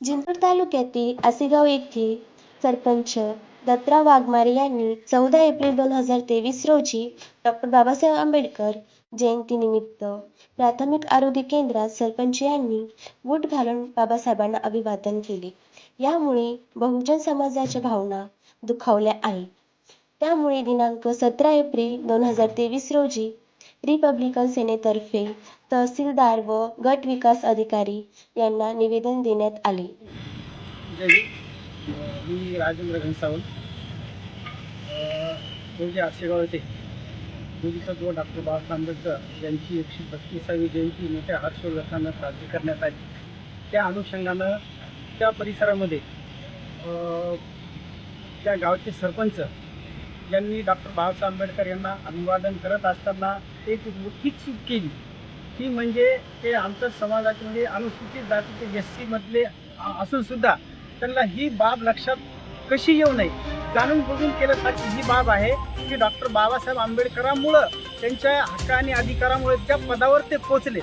जिंतूर तालुक्यातील आसेगाव येथे सरपंच दत्रा वाघमारे यांनी चौदा एप्रिल दोन हजार तेवीस रोजी डॉक्टर बाबासाहेब आंबेडकर जयंतीनिमित्त प्राथमिक आरोग्य केंद्रात सरपंच यांनी बूट घालून बाबासाहेबांना अभिवादन केले. यामुळे बहुजन समाजाच्या भावना दुखावल्या आहेत. त्यामुळे दिनांक सतरा एप्रिल दोन हजार तेवीस रोजी रिपब्लिकन सेनेतर्फे तहसीलदार व गट विकास अधिकारी यांना निवेदन देण्यात आले. मी राजेंद्र घनसावल. रोजी आशेगाव येथे पूजित डॉक्टर बाबासाहेब आंबेडकर यांची एकशे बत्तीसावी जयंती मोठ्या हर्षोल्लासानं साजरी करण्यात आली. त्या अनुषंगानं त्या परिसरामध्ये त्या गावचे सरपंच यांनी डॉक्टर बाबासाहेब आंबेडकर यांना अभिवादन करत असताना एक मोठी चूक केली. ती म्हणजे ते आमच्या समाजात म्हणजे अनुसूचित जातीचे एस सीमधले असून सुद्धा त्यांना ही बाब लक्षात कशी येऊ नये? जाणून बुजून केल्यासाठी ही बाब आहे की डॉक्टर बाबासाहेब आंबेडकरांमुळं त्यांच्या हक्क आणि अधिकारामुळे ज्या पदावर ते पोचले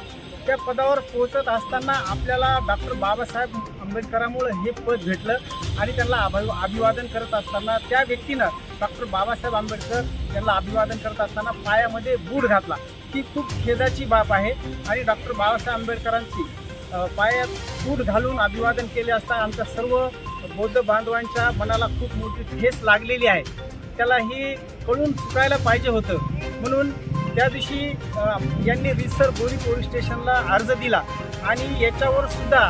त्या पदावर पोचत असताना आपल्याला डॉक्टर बाबासाहेब आंबेडकरांमुळं हे पद भेटलं आणि त्यांना अभि अभिवादन करत असताना त्या व्यक्तीनं डॉक्टर बाबासाहेब आंबेडकर यांना अभिवादन करत असताना पायामध्ये बूट घातला. ती खूप खेदाची बाब आहे आणि डॉक्टर बाबासाहेब आंबेडकरांची पायात बूट घालून अभिवादन केले असता आमच्या सर्व बौद्ध बांधवांच्या मनाला खूप मोठी ठेस लागलेली आहे. त्याला ही कळून चुकायला पाहिजे होतं. म्हणून त्या दिवशी यांनी रिसर बोरी पोलीस स्टेशनला अर्ज दिला आणि याच्यावर सुद्धा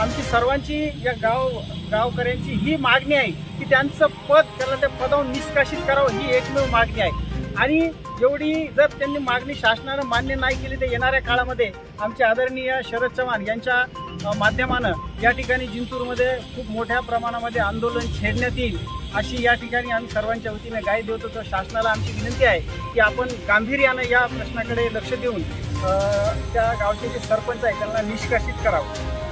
आमची सर्वांची या गाव गावकऱ्यांची ही मागणी आहे की त्यांचं पद त्याला त्या पदावर निष्कासित करावं ही एकमेव मागणी आहे. आणि एवढी जर त्यांनी मागणी शासनानं मान्य नाही केली तर येणाऱ्या काळामध्ये आमचे आदरणीय शरद चव्हाण यांच्या माध्यमानं या ठिकाणी जिंतूरमध्ये खूप मोठ्या प्रमाणामध्ये आंदोलन छेडण्यात येईल अशी या ठिकाणी आम्ही सर्वांच्या वतीने गाय देतो तर शासनाला आमची विनंती आहे की आपण गांभीर्यानं या प्रश्नाकडे लक्ष देऊन त्या गावचे जे सरपंच आहे त्यांना निष्कासित करावं.